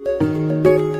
রঙ্গিলা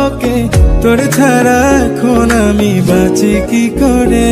তোর ছাড়া এখন আমি বাঁচি কি করে?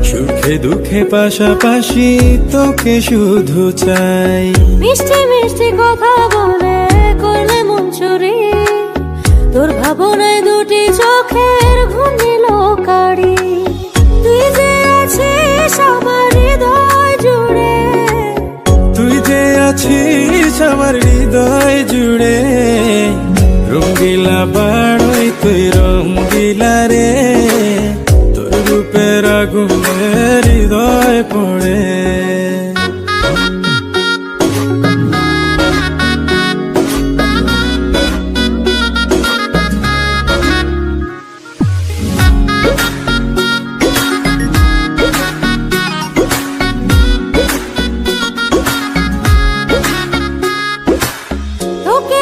সুখে দুঃখে পাশাপাশি তোকে শুধু চাই। মিষ্টি মিষ্টি কথা বলে করলে মন চুরি তোর ভাবনায় দুটি চোখের ঘুম নিল কারি তুই যে আছিস আমার হৃদয় জুড়ে। তুই যে আছিস আমার হৃদয় জুড়ে। রঙ্গিলা